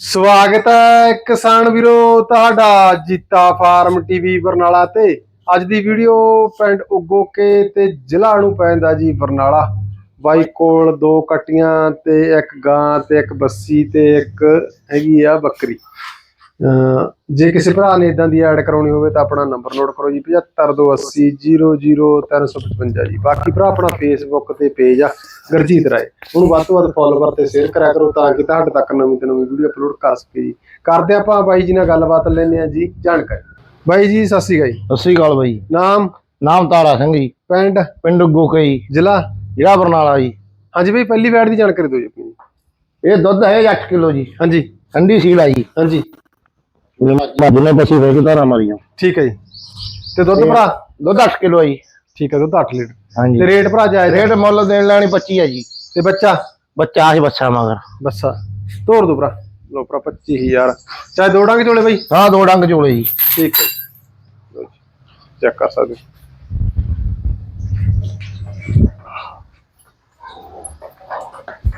ਸਵਾਗਤ ਹੈ ਕਿਸਾਨ ਵੀਰੋ, ਤੁਹਾਡਾ ਜੀਤਾ ਫਾਰਮ ਟੀਵੀ ਬਰਨਾਲਾ ਤੇ। ਅੱਜ ਦੀ ਵੀਡੀਓ ਪਿੰਡ ਉਗੋਕੇ ਤੇ ਜ਼ਿਲ੍ਹਾ ਨੂੰ ਪੈਂਦਾ ਜੀ ਬਰਨਾਲਾ। ਬਾਈ ਕੋਲ ਦੋ ਕਟੀਆਂ ਤੇ ਇੱਕ ਗਾਂ ਤੇ ਇੱਕ ਬੱਸੀ ਤੇ ਇੱਕ ਹੈਗੀ ਆ ਬੱਕਰੀ। ਜੇ ਕਿਸੇ ਭਰਾ ਨੇ ਇਦਾਂ ਦੀ ਐਡ ਕਰਾਉਣੀ ਹੋਵੇ ਤਾਂ ਆਪਣਾ ਨੰਬਰ ਨੋਟ ਕਰੋ ਜੀ 7528000355 ਜੀ। ਬਾਕੀ ਭਰਾ ਆਪਣਾ ਫੇਸਬੁੱਕ ਤੇ ਪੇਜ ਆ ਗਰਜੀਤ ਰਾਏ। ਉਹਨੂੰ ਵੱਧ ਤੋਂ ਵੱਧ ਫੋਲੋਵਰ ਤੇ ਸ਼ੇਅਰ ਕਰਿਆ ਕਰੋ ਤਾਂ ਕਿ ਤੁਹਾਡੇ ਤੱਕ ਨਵੀਂ ਤੋਂ ਨਵੀਂ ਵੀਡੀਓ ਅਪਲੋਡ ਕਰ ਸਕੀਏ ਜੀ। ਕਰਦੇ ਆਪਾਂ ਬਾਈ ਜੀ ਨਾਲ ਗੱਲਬਾਤ ਲੈਂਦੇ ਆ ਜੀ ਜਾਣਕਾਰੀ। ਬਾਈ ਜੀ ਸਤਿ ਸ਼੍ਰੀ ਅਕਾਲ ਜੀ। ਸਤਿ ਸ੍ਰੀ ਅਕਾਲ ਬਾਈ। ਨਾਮ? ਨਾਮ ਤਾਰਾ ਸਿੰਘ ਜੀ। ਪਿੰਡ? ਪਿੰਡ ਗੋਕਈ। ਜ਼ਿਲ੍ਹਾ? ਜ਼ਿਲ੍ਹਾ ਬਰਨਾਲਾ ਜੀ। ਹਾਂਜੀ ਬਾਈ ਪਹਿਲੀ ਵੈਟ ਦੀ ਜਾਣਕਾਰੀ ਦਿਓ ਜੀ ਆਪਣੀ। ਇਹ ਦੁੱਧ ਹੈ 8 ਕਿਲੋ ਜੀ। ਹਾਂਜੀ। ਠੰਡੀ ਸੀਲ ਆ ਜੀ। ਹਾਂਜੀ। ਮੱਝ ਨੇ ਪਸੀ ਵੇਖ ਧਾਰਾਂ ਮਾਰੀਆਂ। ਠੀਕ ਹੈ ਜੀ। ਤੇ ਦੁੱਧ ਭਰਾ? ਦੁੱਧ 8 ਕਿਲੋ ਜੀ। ਠੀਕ ਹੈ ਦੁੱਧ 8 ਲੀਟਰ। ਹਾਂਜੀ। ਤੇ ਰੇਟ ਭਰਾ ਜਾਇਜ਼ ਰੇਟ ਮੁੱਲ ਦੇਣ ਲੈਣੀ 25 ਹੈ ਜੀ। ਤੇ ਬੱਚਾ? ਬੱਚਾ ਆਹੀ ਬੱਚਾ ਮਗਰ। ਬੱਸਾ। ਤੋੜ ਦੋ ਭਰਾ। ਲੋ ਭਰਾ 25000 ਚਾਹੇ ਦੋ ਡਾਂਗੇ ਚੋਲੇ ਬਾਈ। ਹਾਂ ਦੋ ਡੰਗ ਚੋਲੇ ਜੀ। ਠੀਕ ਹੈ। ਚੈੱਕ ਕਰ ਸਕਦੇ ਹੋ।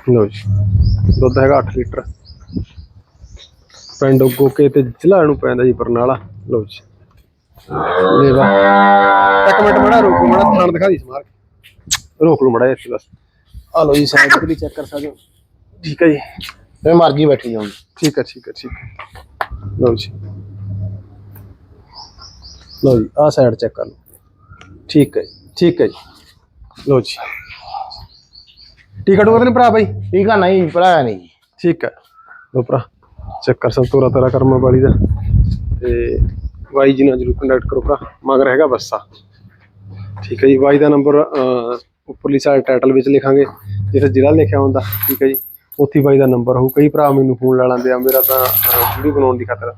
ਲਓ ਜੀ ਦੁੱਧ ਹੈਗਾ 8 ਲੀਟਰ। ਪਿੰਡ ਗੋਕੇ ਤੇ ਜ਼ਿਲ੍ਹਾ ਨੂੰ ਪੈਂਦਾ ਜੀ ਬਰਨਾਲਾ। ਲਓ ਜੀ। ਲੇਵਾ। ਇੱਕ ਮਿੰਟ ਮੜਾ ਰੋਕੋ ਮੜਾ ਥਾਣ ਦਿਖਾ ਦੀ ਸਮਾਰ ਰੋਕ ਲਓ ਮੜਾ ਇੱਥੇ ਬਸ। ਆ ਲਓ ਜੀ ਸਾਈਡ ਤੇ ਵੀ ਚੈੱਕ ਕਰ ਸਕਦੇ ਹੋ। ਠੀਕ ਹੈ ਜੀ। ਤੇ ਮਰਜ਼ੀ ਬੈਠੀ ਜਾਓ। ਠੀਕ ਹੈ ਠੀਕ ਹੈ ਠੀਕ ਹੈ। ਲਓ ਜੀ। ਲਓ ਜੀ ਆਹ ਸਾਈਡ ਚੈੱਕ ਕਰ ਲਓ। ਠੀਕ ਹੈ ਜੀ, ਠੀਕ ਹੈ ਜੀ। ਲਓ ਜੀ। ਟਿਕਟ ਉਹਦੇ ਨੇ ਭਰਾ ਬਾਈ? ਠੀਕ ਆ ਨਹੀਂ ਭਰਾਇਆ ਨਹੀਂ। ਠੀਕ ਹੈ। ਲਓ ਭਰਾ। ਚੈੱਕ ਕਰ ਸਭ ਤੋਰਾ ਤੇਰਾ ਕਰਮਾ ਵਾਲੀ ਦਾ। ਤੇ ਬਾਈ ਜੀ ਨਾਲ ਜਰੂਰ ਕੰਟੈਕਟ ਕਰੋ ਭਰਾ ਮਗਰ ਹੈਗਾ ਬੱਸਾ। ਠੀਕ ਹੈ ਜੀ ਬਾਈ ਦਾ ਨੰਬਰ ਉੱਪਰਲੀ ਸਾਈਡ ਟਾਈਟਲ ਵਿੱਚ ਲਿਖਾਂਗੇ। ਜਿਹੜਾ ਜ਼ਿਲ੍ਹਾ ਲਿਖਿਆ ਹੁੰਦਾ ਠੀਕ ਹੈ ਜੀ ਉੱਥੇ ਬਾਈ ਦਾ ਨੰਬਰ ਹੋਊ। ਕਈ ਭਰਾ ਮੈਨੂੰ ਫੋਨ ਲਾ ਲੈਂਦੇ ਆ ਮੇਰਾ ਤਾਂ ਵੀਡੀਓ ਬਣਾਉਣ ਦੀ ਖਾਤਰ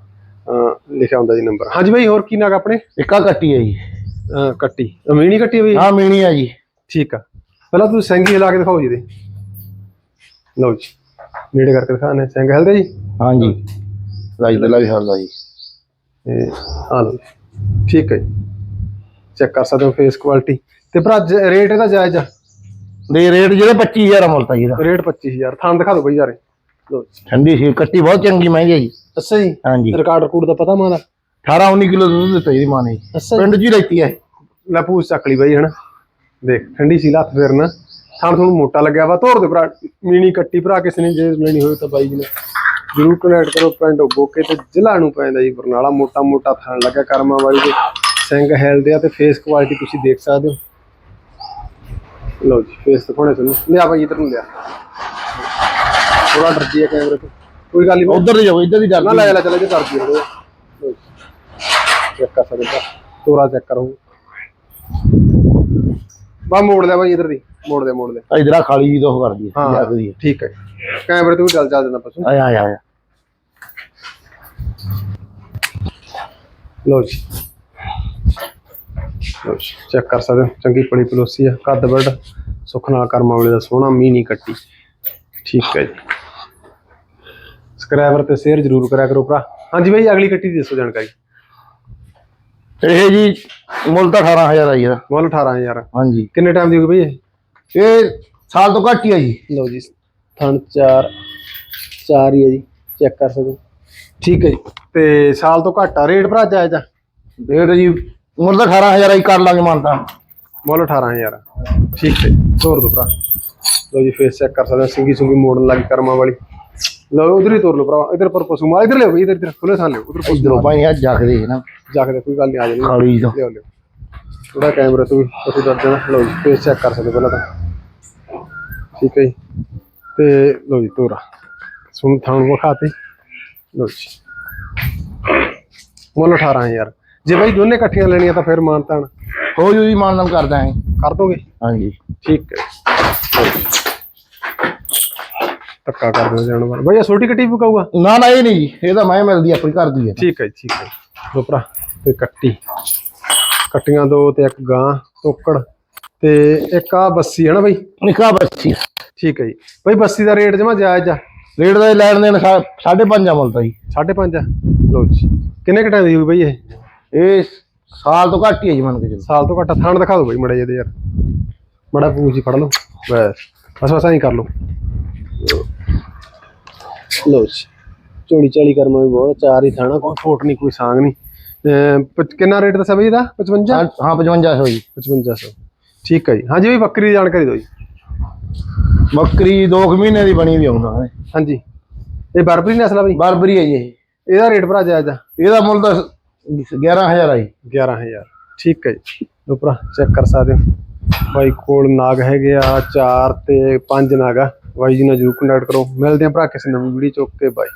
ਲਿਖਿਆ ਹੁੰਦਾ ਜੀ ਨੰਬਰ ਹਾਂਜੀ ਬਾਈ ਹੋਰ ਕੀ ਨਾਗ ਆਪਣੇ? ਇੱਕਾ ਕੱਟੀ ਹੈ ਜੀ। ਕੱਟੀ। ਅਮੀਣੀ ਕੱਟੀ ਬਈ? ਹਾਂ ਮੀਣੀ ਆ ਜੀ। ਠੀਕ ਆ। ਪਹਿਲਾਂ ਤੁਸੀਂ ਸਿੰਘ ਹਿਲਾ ਕੇ ਦਿਖਾਓ ਜੀ ਦੇ ਲਓ ਜੀ। ਨੇੜੇ ਕਰਕੇ ਦਿਖਾਣੇ ਸਿੰਘ ਹਿਲਦੇ ਜੀ? ਹਾਂਜੀ। ਲਾਈ ਤੇ ਲਾਈ ਹਾਲ ਜੀ। ਤੇ ਆ ਲਓ। ਠੀਕ ਹੈ ਚੈੱਕ ਕਰ ਸਕਦੇ ਹੋ ਫੇਸ ਕੁਆਲਿਟੀ ਤੇ ਭਰਾ ਜ- ਰੇਟ ਇਹਦਾ ਜਾਇਜ਼ ਆ? ਦੇ ਰੇਟ ਜਿਹੜੇ 25000 ਮੁੱਲ ਤਾ ਜੀ ਇਹਦਾ। ਰੇਟ 25000 ਥਾਂ ਦਿਖਾ ਦਿਓ ਬਈ ਯਾਰੇ। ਲਓ ਜੀ। ਠੰਡੀ ਸੀ ਕੱਟੀ ਬਹੁਤ ਚੰਗੀ ਮਹਿੰਗੀ ਹੈ ਜੀ। ਅੱਛਾ ਜੀ। ਹਾਂਜੀ। ਰਿਕਾਰਡ ਰਿਕੂਡ ਦਾ ਪਤਾ ਮਾਦਾ 18 19 ਕਿਲੋ ਦੁੱਧ ਦਿੱਤਾ ਜੀ ਮਾਂ ਨੇ। ਜੀ। ਅੱਛਾ ਪਿੰਡ 'ਚ ਹੀ ਲੈਤੀ ਹੈ ਲੈ ਪੂਛ ਚੱਕ ਲਈ ਬਾਈ ਹਨਾ। ਦੇਖ ਠੰਡੀ ਸੀ ਲੱਤ ਫੇਰਨਾ। ਥਾਂ ਤੁਹਾਨੂੰ ਮੋਟਾ ਲੱਗਿਆ ਵਾ ਤੋੜ ਦੇ ਭਰਾ ਮੀਣੀ ਕੱਟੀ ਭਰਾ ਕਿਸੇ ਨੇ ਜੇ ਲੈਣੀ ਹੋਵੇ ਤਾਂ ਬਾਈ ਜੀ ਨੇ। ਜਰੂਰ ਕਨੈਕਟ ਕਰੋ ਪਿੰਡ ਗੋਕੇ ਤੇ ਜ਼ਿਲ੍ਹਾ ਨੂੰ ਪੈਂਦਾ ਜੀ ਬਰਨਾਲਾ ਮੋਟਾ ਮੋਟਾ ਥਣ ਲੱਗਿਆ ਕਰਮਾਂ ਵਾਲੀ ਦੇ। ਸਿੰਘ ਹੈਲਦੇ ਆ ਤੇ ਫੇਸ ਕੁਆਲਿਟੀ ਤੁਸੀਂ ਦੇਖ ਸਕਦੇ ਹੋ। ਲਓ ਜੀ ਫੇਸ ਦਿਖਾਉਣੇ ਤੁਹਾਨੂੰ। ਲਿਆ ਬਾਈ ਇਧਰ ਨੂੰ ਲਿਆ। ਥੋੜਾ ਡਰਦੀ ਹੈ ਕੈਮਰੇ ਤੋਂ। ਕੋਈ ਗੱਲ ਨਹੀਂ ਉਧਰ ਜਾਓ ਇੱਧਰ ਦੀ ਨਾ ਡਰਦੀ ਲੈ ਲੈ ਚਲੇ ਜੇ ਕਰਦੀ ਹੋਵੇ ਚੈੱਕ ਕਰ ਸਕਦੇ ਤੋਰਾ ਚੈੱਕ ਕਰੋ। ਬਾ ਮੋੜ ਲਿਆ ਬਾਈ ਇਧਰ ਦੀ। ਮੋੜ ਦੇ ਮੋੜ ਦੇ। ਇਧਰ ਆ ਖਾਲੀ ਜੀ ਤੋਂ ਕਰਦੀ ਹੈ ਹਾਂ ਜਾਗਦੀ ਹੈ। ਠੀਕ ਹੈ। ਕੈਮਰੇ ਤੋਂ ਵੀ ਚੱਲ ਚੱਲ ਜਾਂਦਾ ਪਸ਼ੂ। ਆਇਆ ਆਇਆ ਆਇਆ। ਲਓ ਜੀ। ਲਓ ਜੀ ਚੈੱਕ ਕਰ ਸਕਦੇ ਹੋ। ਚੰਗੀ ਪਲੀ ਪਲੋਸੀ ਆ ਕੱਦ ਬਰਡ ਸੁੱਖ ਨਾਲ ਕਰਮਾਂ ਵਾਲੇ ਦਾ ਸੋਹਣਾ ਮੀਨੀ ਕੱਟੀ। ਠੀਕ ਹੈ ਜੀ। ਸਬਸਕ੍ਰਾਈਬਰ ਤੇ ਸ਼ੇਅਰ ਜ਼ਰੂਰ ਕਰਿਆ ਕਰੋ ਭਰਾ। ਹਾਂਜੀ ਬਾਈ ਅਗਲੀ ਕੱਟੀ ਦੀ ਦੱਸੋ ਜਾਣਕਾਰੀ। ਇਹ ਜੀ ਮੁੱਲ ਤਾਂ 18000 ਆ ਜੀ ਇਹਦਾ। ਮੁੱਲ 18000 ਹਾਂਜੀ। ਕਿੰਨੇ ਟਾਈਮ ਦੀ ਹੋਊਗੀ ਬਈ ਇਹ? ਇਹ ਸਾਲ ਤੋਂ ਘੱਟ ਹੀ ਆ ਜੀ। ਲਓ ਜੀ ਥਣ ਚਾਰ ਚਾਰ ਹੀ ਹੈ ਜੀ ਚੈੱਕ ਕਰ ਸਕਦੇ ਹੋ। ਠੀਕ ਹੈ ਜੀ। ਤੇ ਸਾਲ ਤੋਂ ਘੱਟ ਆ ਰੇਟ ਭਰਾ ਜਾਇਜ਼ ਆ? ਰੇਟ ਜੀ ਮੁੱਲ ਤਾਂ 18000 ਹੀ ਕਰ ਲਾਂਗੇ ਮਾਨਤਾ ਮੁੱਲ 18000 ਠੀਕ ਹੈ ਜੀ। ਤੋਰ ਦੋ ਭਰਾ। ਲਓ ਜੀ ਫੇਸ ਚੈੱਕ ਕਰ ਸਕਦੇ ਹੋ ਸਿੰਗੀ ਸੁੰਗੀ ਮੋੜਨ ਲੱਗੀ ਕਰਮਾਂ ਵਾਲੀ। ਲਓ ਉਧਰ ਹੀ ਤੋਰ ਲਓ ਭਰਾ ਇਧਰ ਪਰ ਪਸ਼ੂ ਮਾਰ ਇਧਰ ਲਿਓ ਬਈ ਇਧਰ ਇਧਰ ਖੁੱਲੇ ਸਾਹ ਲਿਓ ਉਧਰ ਪਸ਼ੂ ਇਧਰੋਂ ਪਾਈ ਆ ਜਖਦੇ ਸੀ ਨਾ। ਜਾ ਕੇ ਕੋਈ ਗੱਲ ਨਹੀਂ ਆ ਜਾਣੀ ਖਾਲੀ ਤੋਂ। ਲਿਓ ਲਿਓ ਥੋੜਾ ਕੈਮਰਾ ਤੋਂ ਵੀ ਪਸ਼ੂ ਦੱਸ ਦੇਣਾ ਲਓ ਜੀ ਫੇਸ ਚੈੱਕ ਕਰ ਸਕਦੇ ਹੋ ਪਹਿਲਾਂ ਤਾਂ। ਠੀਕ ਹੈ ਜੀ। ਤੇ ਲਓ ਜੀ ਤੋਰਾ। ਸੁਣ ਥਾਂ ਵਿਖਾਤੇ ਲਓ ਜੀ। ਮੁੱਲ 18000 ਜੇ ਬਾਈ ਦੋਨੇ ਇਕੱਠੀਆਂ ਲੈਣੀਆਂ ਤਾਂ ਫਿਰ ਮਾਨਤਾਨ ਹੋ ਜੂ ਜੀ ਮਾਨਦਮ ਕਰਦਾ ਹੈ ਕਰ ਦੋਗੇ? ਹਾਂਜੀ। ਠੀਕ ਹੈ। ਧੱਕਾ ਕਰ ਦਿਓ ਜਾਨਵਰ। ਬਈ ਇਹ ਛੋਟੀ ਕੱਟੀ ਵੀ ਕਹੂਗਾ ਨਾ ਨਾ ਇਹ ਨਹੀਂ ਜੀ। ਇਹ ਤਾਂ ਮੈਂ ਮਿਲਦੀ ਆਪਣੀ ਘਰ ਦੀ ਹੈ ਠੀਕ ਹੈ ਠੀਕ ਹੈ। ਦੋ ਭਰਾ ਤੇ ਕੱਟੀ। ਕੱਟੀਆਂ ਦੋ ਤੇ ਇੱਕ ਗਾਂ ਤੋਕੜ। ਤੇ ਇੱਕ ਆ ਬੱਸੀ ਹੈ ਨਾ ਬਈ? ਨਿਕਾ ਬੱਚੀ ਠੀਕ ਹੈ ਜੀ। ਬਈ ਬੱਸੀ ਦਾ ਰੇਟ ਜਮਾ ਜਾਇਜ਼ ਆ। ਰੇਟ ਦਾ ਲੈਣ ਦੇਣ 5.5 ਆ ਮੁੱਲ ਤਾਂ ਜੀ। 5.5 ਆ। ਲਓ ਜੀ। ਕਿੰਨੇ ਘਟਾਂ ਦੀ ਹੋਈ ਬਈ ਇਹ? ਇਹ ਸਾਲ ਤੋਂ ਘੱਟ ਹੀ ਹੈ ਜੀ ਮੰਨ ਕੇ ਚਲੋ। ਸਾਲ ਤੋਂ ਘੱਟ। ਥਾਣ ਦਿਖਾ ਦਿਓ ਬਈ ਮੜਾ ਜਿਹਦੇ ਯਾਰ। ਮੜਾ ਪੂਛ ਹੀ ਫੜ ਲਓ। ਬਸ। ਬਸ ਬਸ ਐਂ ਕਰ ਲਓ। ਲਓ ਜੀ। ਝੋਲੀ ਚਾਲੀ ਕਰਮਾ ਵੀ ਬਹੁਤ ਚਾਰ ਹੀ ਥਾਣਾ ਕੋਈ ਫੋਟ ਨਹੀਂ ਕੋਈ ਸਾਂਗ ਨਹੀਂ। ਕਿੰਨਾ ਰੇਟ ਦੱਸਿਆ ਬਈ ਇਹਦਾ? 55 ਹਾਂ ਹਾਂ 5500 ਜੀ। 5500 ਠੀਕ ਹੈ ਜੀ। ਹਾਂਜੀ ਬਈ ਬੱਕਰੀ ਦੀ ਜਾਣਕਾਰੀ ਦਿਓ ਜੀ। ਬੱਕਰੀ 2 ਮਹੀਨੇ ਦੀ ਬਣੀ ਵੀ ਆਉਂਦਾ ਹੈ ਹਾਂਜੀ। ਇਹ ਬਰਬਰੀ ਨਸਲ ਆ ਬਈ? ਬਰਬਰੀ ਹੈ ਜੀ ਇਹ। ਇਹਦਾ ਰੇਟ ਭਰਾ ਜਾਇਜ਼ ਦਾ ਇਹਦਾ ਮੁੱਲ ਤਾਂ 11000 ਆ ਜੀ। 11000 ਠੀਕ ਹੈ ਜੀ। ਲੋ ਭਰਾ ਚੈੱਕ ਕਰ ਸਕਦੇ ਹੋ। ਬਾਈ ਕੋਲ ਨਾਗ ਹੈਗੇ ਆ ਚਾਰ ਤੇ ਪੰਜ ਨਾਗ ਆ। ਬਾਈ ਜੀ ਨਾਲ ਜਰੂਰ ਕੰਟੈਕਟ ਕਰੋ। ਮਿਲਦੇ ਆ ਭਰਾ ਕਿਸੇ ਨਵੀਂ ਵੀਡੀਓ ਚ। Okay bye.